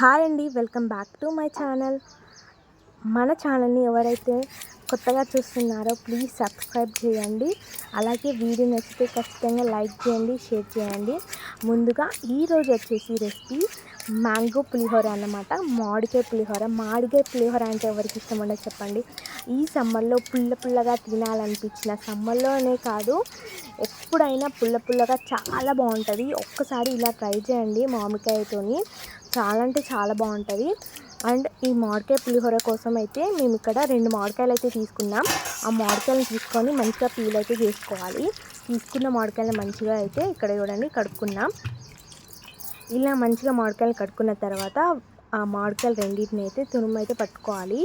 Hi అండి welcome back to my channel. మన ఛానల్ని ఎవరైతే కొత్తగా చూస్తున్నారో ప్లీజ్ సబ్స్క్రైబ్ చేయండి. అలాగే వీడియో నచ్చితే ఖచ్చితంగా లైక్ చేయండి షేర్ చేయండి. ముందుగా ఈరోజు వచ్చేసి రెసిపీ మ్యాంగో పులిహోర అన్నమాట. మామిడికాయ పులిహోర. మామిడికాయ పులిహోర అంటే ఎవరికి ఇష్టం ఉండదు చెప్పండి. ఈ సమ్మర్లో పుల్ల పుల్లగా తినాలనిపించిన సమ్మర్లోనే కాదు ఎప్పుడైనా పుల్ల పుల్లగా చాలా బాగుంటుంది. ఒక్కసారి ఇలా ట్రై చేయండి మామిడికాయతోని. చాలా అంటే చాలా బాగుంటుంది. అండ్ ఈ మామిడికాయ పులిహోర కోసం అయితే మేము ఇక్కడ రెండు మామిడికాయలు అయితే తీసుకున్నాం. ఆ మామిడికాయలను తీసుకొని మంచిగా పీల్ అయితే చేసుకోవాలి. తీసుకున్న మామిడికాయలు మంచిగా అయితే ఇక్కడ చూడండి కడుక్కున్నాం. ఇలా మంచిగా మామిడికాయలు కడుక్కున్న తర్వాత ఆ మామిడికాయలు రెండింటిని అయితే తురుము అయితే పట్టుకోవాలి.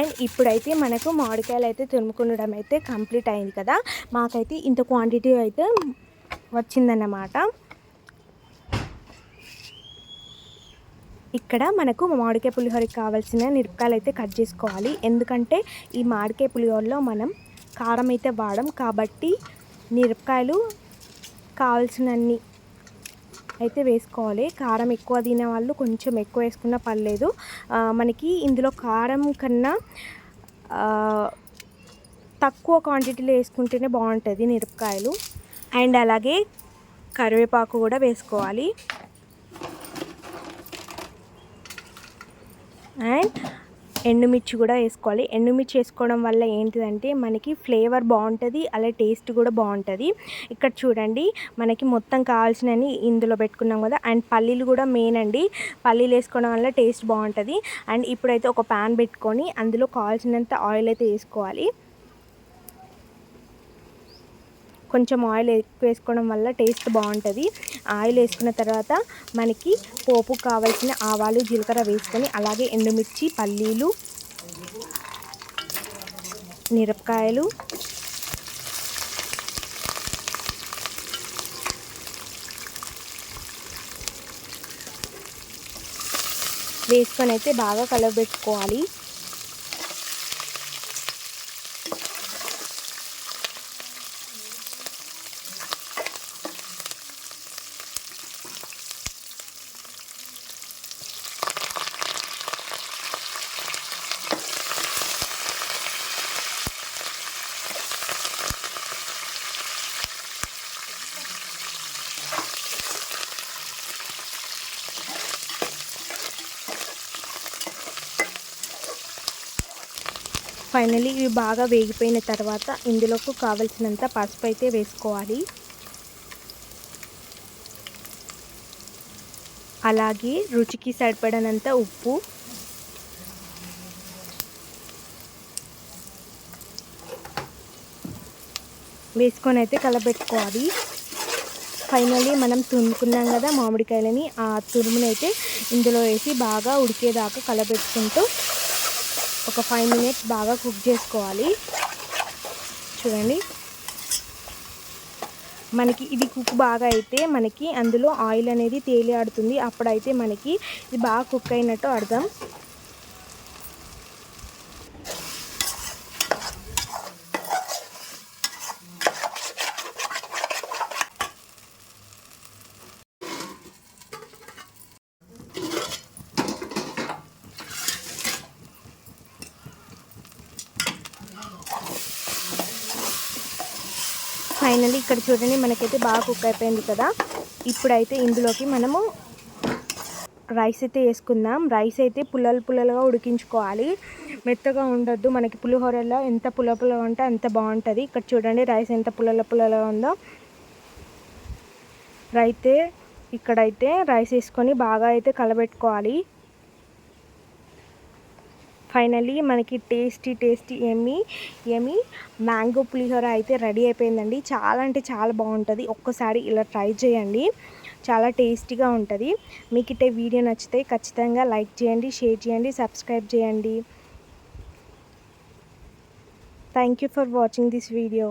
అండ్ ఇప్పుడైతే మనకు మామిడికాయలు అయితే తురుముకుండడం అయితే కంప్లీట్ అయింది కదా. మాకైతే ఇంత క్వాంటిటీ అయితే వచ్చిందన్నమాట. ఇక్కడ మనకు మామిడికాయ పులిహోరకి కావాల్సిన మిరపకాయలు అయితే కట్ చేసుకోవాలి. ఎందుకంటే ఈ మామిడికాయ పులిహోరలో మనం కారం అయితే వాడం. కాబట్టి మిరపకాయలు కావాల్సినన్ని అయితే వేసుకోవాలి. కారం ఎక్కువ తినే వాళ్ళు కొంచెం ఎక్కువ వేసుకున్న పర్లేదు. మనకి ఇందులో కారం కన్నా తక్కువ క్వాంటిటీలో వేసుకుంటేనే బాగుంటుంది మిరపకాయలు. అండ్ అలాగే కరివేపాకు కూడా వేసుకోవాలి. అండ్ ఎండుమిర్చి కూడా వేసుకోవాలి. ఎండుమిర్చి వేసుకోవడం వల్ల ఏంటిదంటే మనకి ఫ్లేవర్ బాగుంటుంది అలా టేస్ట్ కూడా బాగుంటుంది. ఇక్కడ చూడండి మనకి మొత్తం కావాల్సినవి ఇందులో పెట్టుకున్నాం కదా అండ్ పల్లీలు కూడా మెయిన్ అండి. పల్లీలు వేసుకోవడం వల్ల టేస్ట్ బాగుంటుంది. అండ్ ఇప్పుడైతే ఒక ప్యాన్ పెట్టుకొని అందులో కావాల్సినంత ఆయిల్ అయితే వేసుకోవాలి. కొంచెం ఆయిల్ ఎక్కువ వేసుకోవడం వల్ల టేస్ట్ బాగుంటుంది. ఆయిల్ వేసుకున్న తర్వాత మనకి పోపు కావాల్సిన ఆవాలు జీలకర్ర వేసుకొని అలాగే ఎండుమిర్చి పల్లీలు మిరపకాయలు వేసుకొని అయితే బాగా కలబెట్టుకోవాలి ఫైనలీ ఇవి బాగా వేగిపోయిన తర్వాత ఇందులోకి కావలసినంత పసుపు అయితే వేసుకోవాలి. అలాగే రుచికి సరిపడనంత ఉప్పు. వేసుకొని అయితే కలబెట్టుకోవాలి. ఫైనల్లీ మనం తురుముకున్నాం కదా మామిడికాయలని ఆ తురుమునైతే ఇందులో వేసి బాగా ఉడికేదాకా కలబెట్టుకుంటూ ఒక ఫైవ్ మినిట్స్ బాగా కుక్ చేసుకోవాలి. చూడండి. మనకి ఇది కుక్ బాగా అయితే మనకి అందులో ఆయిల్ అనేది తేలి ఆడుతుంది అప్పుడైతే మనకి ఇది బాగా కుక్ అయినట్టు అర్థం. ఫైనల్లీ ఇక్కడ చూడండి మనకైతే బాగా కుక్ అయిపోయింది కదా. ఇప్పుడైతే ఇందులోకి మనము రైస్ అయితే వేసుకుందాం. రైస్ అయితే పుల్లలు పుల్లలుగా ఉడికించుకోవాలి. మెత్తగా ఉండొద్దు. మనకి పులిహోరలో ఎంత పుల్ల పుల్లగా ఉంటే అంత బాగుంటుంది. ఇక్కడ చూడండి రైస్ ఎంత పుల్లల పుల్లగా ఉందో. రైతే ఇక్కడైతే రైస్ వేసుకొని బాగా అయితే కలబెట్టుకోవాలి. ఫైనలీ మనకి టేస్టీ టేస్టీ ఎమ్మి ఎమి మ్యాంగో పులిహోర అయితే రెడీ అయిపోయిందండి. చాలా అంటే చాలా బాగుంటుంది. ఒక్కసారి ఇలా ట్రై చేయండి. చాలా టేస్టీగా ఉంటుంది. మీకు ఇట్టే వీడియో నచ్చితే ఖచ్చితంగా లైక్ చేయండి షేర్ చేయండి సబ్స్క్రైబ్ చేయండి. Thank you for watching this video